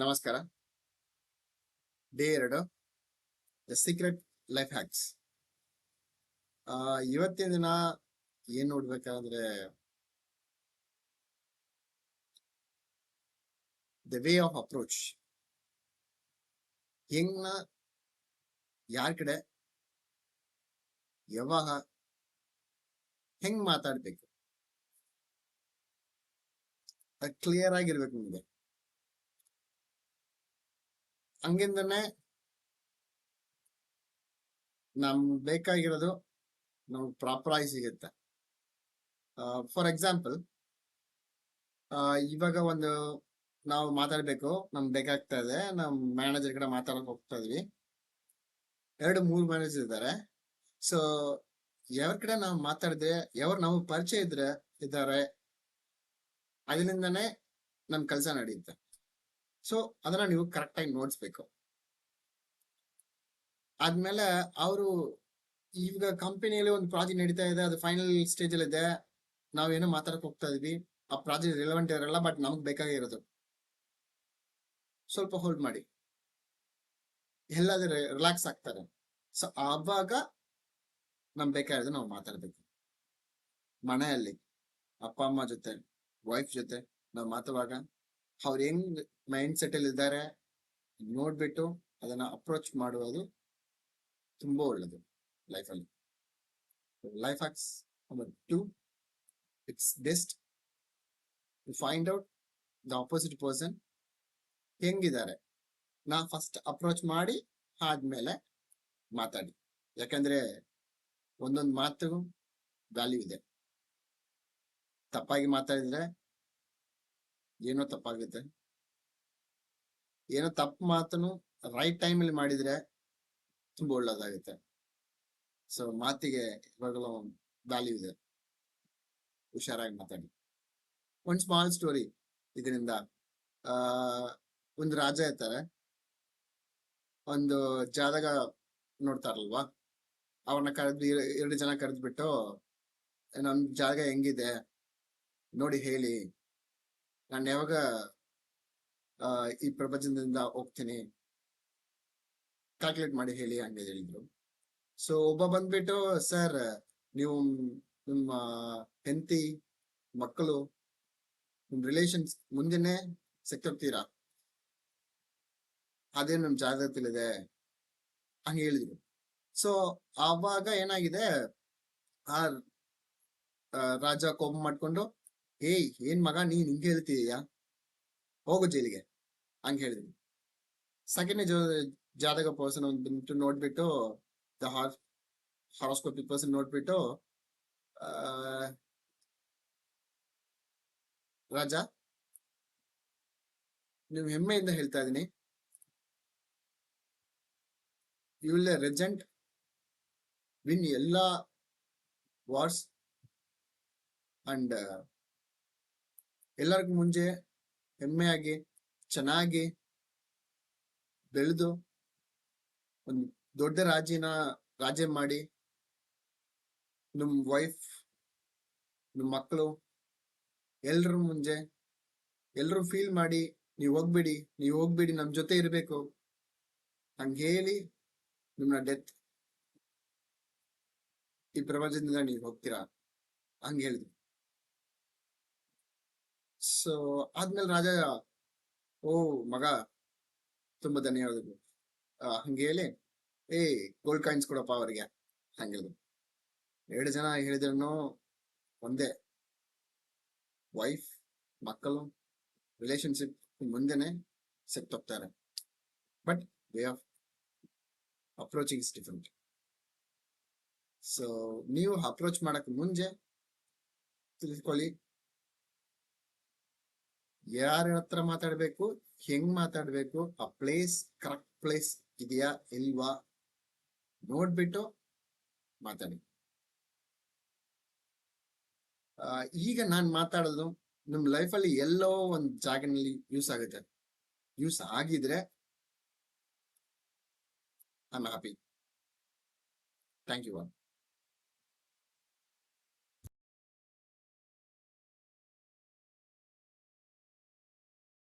ನಮಸ್ಕಾರ. ಡೇ ಎರಡು the secret life hacks ಇವತ್ತಿನ ದಿನ ಏನ್ ನೋಡ್ಬೇಕಂದ್ರೆ ದ ವೇ ಆಫ್ ಅಪ್ರೋಚ್ ಹೆಂಗ್ನ, ಯಾರ ಕಡೆ, ಯಾವಾಗ, ಹೆಂಗ್ ಮಾತಾಡ್ಬೇಕು. ಕ್ಲಿಯರ್ ಆಗಿರ್ಬೇಕು ನಿಮಗೆ. ಹಂಗಿಂದನೆ ನಮ್ ಬೇಕಾಗಿರೋದು ನಮ್ಗೆ ಪ್ರಾಪರ್ ಆಗಿ ಸಿಗುತ್ತೆ. ಫಾರ್ ಎಕ್ಸಾಂಪಲ್ ಇವಾಗ ಒಂದು ನಾವು ಮಾತಾಡ್ಬೇಕು, ನಮ್ಗೆ ಬೇಕಾಗ್ತಾ ಇದೆ, ನಮ್ ಮ್ಯಾನೇಜರ್ ಕಡೆ ಮಾತಾಡಕ್ ಹೋಗ್ತಾ ಇದೀವಿ. ಎರಡು, ಮೂರು ಮ್ಯಾನೇಜರ್ ಇದ್ದಾರೆ. ಸೊ ಯಾರ ಕಡೆ ನಾವು ಮಾತಾಡಿದ್ರೆ ಯಾರು ನಮಗೆ ಪರಿಚಯ ಇದ್ರೆ, ಇದ್ದಾರೆ, ಅದರಿಂದನೇ ನಮ್ ಕೆಲಸ ನಡೆಯುತ್ತೆ ಸೊ ಅದನ್ನ ನೀವು ಕರೆಕ್ಟ್ ಆಗಿ ನೋಡಿಸ್ಬೇಕು. ಆದ್ಮೇಲೆ ಅವರು ಈಗ ಕಂಪನಿಯಲ್ಲಿ ಒಂದು ಪ್ರಾಜೆಕ್ಟ್ ನಡೀತಾ ಇದೆ, ಅದು ಫೈನಲ್ ಸ್ಟೇಜ್ ಅಲ್ಲಿ ಇದೆ. ನಾವೇನೋ ಮಾತಾಡಕ್ ಹೋಗ್ತಾ ಇದೀವಿ. ಆ ಪ್ರಾಜೆಕ್ಟ್ ರಿಲೆವೆಂಟ್ ಇರಲ್ಲ ಬಟ್ ನಮ್ಗೆ ಬೇಕಾಗಿರೋದು ಸ್ವಲ್ಪ ಹೋಲ್ಡ್ ಮಾಡಿ. ಎಲ್ಲಾದ್ರೂ ರಿಲ್ಯಾಕ್ಸ್ ಆಗ್ತಾರೆ. ಸೊ ಆವಾಗ ನಮ್ಗೆ ಬೇಕಾಗಿರೋದು ನಾವು ಮಾತಾಡ್ಬೇಕು. ಮನೆಯಲ್ಲಿ ಅಪ್ಪ, ಅಮ್ಮ ಜೊತೆ ವೈಫ್ ಜೊತೆ ನಾವು ಮಾತಾಡುವಾಗ ಅವ್ರು ಹೆಂಗ್ ಮೈಂಡ್ ಸೆಟ್ ಅಲ್ಲಿ ಇದ್ದಾರೆ ನೋಡ್ಬಿಟ್ಟು ಅದನ್ನ ಅಪ್ರೋಚ್ ಮಾಡುವುದು ತುಂಬಾ ಒಳ್ಳೇದು ಲೈಫಲ್ಲಿ life hacks number two it's best to find out the opposite person ಹೆಂಗಿದ್ದಾರೆ. ನಾ ಫಸ್ಟ್ ಅಪ್ರೋಚ್ ಮಾಡಿ ಆದ್ಮೇಲೆ ಮಾತಾಡಿ. ಯಾಕಂದ್ರೆ ಒಂದೊಂದು ಮಾತು ವ್ಯಾಲ್ಯೂ ಇದೆ. ತಪ್ಪಾಗಿ ಮಾತಾಡಿದ್ರೆ ಏನೋ ತಪ್ಪಾಗುತ್ತೆ. ಏನೋ ತಪ್ಪು ಮಾತನ್ನು ರೈಟ್ ಟೈಮಲ್ಲಿ ಮಾಡಿದ್ರೆ ತುಂಬಾ ಒಳ್ಳೇದಾಗುತ್ತೆ. ಸೊ ಮಾತಿಗೆ ಇವಾಗಲೂ ವ್ಯಾಲ್ಯೂ ಇದೆ. ಹುಷಾರಾಗಿ ಮಾತಾಡಿ. ಒಂದು ಸ್ಮಾಲ್ ಸ್ಟೋರಿ ಇದರಿಂದ. ಆ, ಒಂದು ರಾಜ ಇರ್ತಾರೆ. ಒಂದು ಜಾದಗ ನೋಡ್ತಾರಲ್ವಾ? ಅವ್ರನ್ನ ಕರೆದು ಎರಡು ಜನ ಕರೆದ್ಬಿಟ್ಟು, ನಮ್ ಜಾಗ ಹೆಂಗಿದೆ? ನೋಡಿ ಹೇಳಿ. ನಾನು ಯಾವಾಗ ಈ ಪ್ರಪಂಚದಿಂದ ಹೋಗ್ತೀನಿ ಕ್ಯಾಲ್ಕುಲೇಟ್ ಮಾಡಿ ಹೇಳಿ ಹಂಗೆ ಹೇಳಿದ್ರು. ಸೊ ಒಬ್ಬ ಬಂದ್ಬಿಟ್ಟು ಸರ್ ನೀವು ನಿಮ್ಮ ಹೆಂಡತಿ, ಮಕ್ಕಳು ನಿಮ್ ರಿಲೇಷನ್ಸ್ ಮುಂದೆನೆ ಸಿಕ್ತೀರಾ ಅದೇ ನಮ್ ಜಾಗೃತಿಲಿದೆ ಹಂಗೆ ಹೇಳಿದ್ರು. ಸೊ ಆವಾಗ ಏನಾಗಿದೆ? ಆ, ರಾಜ ಕೋಪ ಮಾಡ್ಕೊಂಡು ಏಯ್, ಏನ್ ಮಗ ನೀನ್ ಹಿಂಗೆ ಹೇಳ್ತಿದೀಯಾ? ಹೋಗು ಜೈಲಿಗೆ, ಹಂಗ್ ಹೇಳಿದ್ವಿ ಸೆಕೆಂಡ್ ಜಾತಕ ಪರ್ಸನ್ ಬಂದ್ಬಿಟ್ಟು ನೋಡ್ಬಿಟ್ಟು ದ ಹಾರ್ ಹಾರೋಸ್ಕೋಪಿಕ್ ಪರ್ಸನ್ ನೋಡ್ಬಿಟ್ಟು ರಾಜಾ, ನೀವು ಹೆಮ್ಮೆಯಿಂದ ಹೇಳ್ತಾ ಇದ್ದೀನಿ ಯು ವಿಲ್ ರೆಜೆಂಟ್ ವಿನ್ ಎಲ್ಲಾ ವಾರ್ಸ್ ಅಂಡ್ ಎಲ್ಲರಿಗೂ ಮುಂಚೆ ಹೆಮ್ಮೆಯಾಗಿ, ಚೆನ್ನಾಗಿ ಬೆಳೆದು ಒಂದು ದೊಡ್ಡ ರಾಜಿನ ರಾಜ್ಯ ಮಾಡಿ ನಿಮ್ ವೈಫ್ ನಿಮ್ ಮಕ್ಕಳು ಎಲ್ರ ಮುಂಜೆ ಎಲ್ರು ಫೀಲ್ ಮಾಡಿ, ನೀವ್ ಹೋಗ್ಬೇಡಿ ನೀವ್ ಹೋಗ್ಬೇಡಿ, ನಮ್ ಜೊತೆ ಇರ್ಬೇಕು. ಹಂಗೆ ಹೇಳಿ ನಿಮ್ನ ಡೆತ್ ಈ ಪ್ರಪಂಚದಿಂದ ನೀವ್ ಹೋಗ್ತೀರಾ? ಹಂಗ ಹೇಳಿದ್ವಿ ಸೊ, ಆದ್ಮೇಲೆ ರಾಜ, ಓ, ಮಗ, ತುಂಬಾ ಧನ್ಯವಾದಗಳು. ಹಂಗೆ ಹೇಳಿ, ಏ ಗೋಲ್ಡ್ ಕಾಯಿನ್ಸ್ ಕೊಡಪ್ಪ ಅವರಿಗೆ. ಹಂಗಿಲ್ದು ಎರಡು ಜನ ಹೇಳಿದ್ರು ಒಂದೇ. ವೈಫ್ ಮಕ್ಕಳು ರಿಲೇಶನ್ಶಿಪ್ ಮುಂದೆನೆ ಸೆಟ್ ಹೋಗ್ತಾರೆ. But way of approaching is different so ನೀವು ಅಪ್ರೋಚ್ ಮಾಡಕ್ ಮುಂಚೆ ತಿಳ್ಕೊಳ್ಳಿ. ಯಾರ ಹತ್ರ ಮಾತಾಡ್ಬೇಕು, ಹೆಂಗ್ ಮಾತಾಡ್ಬೇಕು, ಆ ಪ್ಲೇಸ್ ಕರೆಕ್ಟ್ ಪ್ಲೇಸ್ ಇದೆಯಾ, ಇಲ್ವಾ, ನೋಡ್ಬಿಟ್ಟು ಮಾತಾಡಿ. ಈಗ ನಾನ್ ಮಾತಾಡೋದು ನಿಮ್ ಲೈಫಲ್ಲಿ ಎಲ್ಲೋ ಒಂದ್ ಜಾಗನಲ್ಲಿ ಯೂಸ್ ಆಗುತ್ತೆ. ಯೂಸ್ ಆಗಿದ್ರೆ I happy thank you all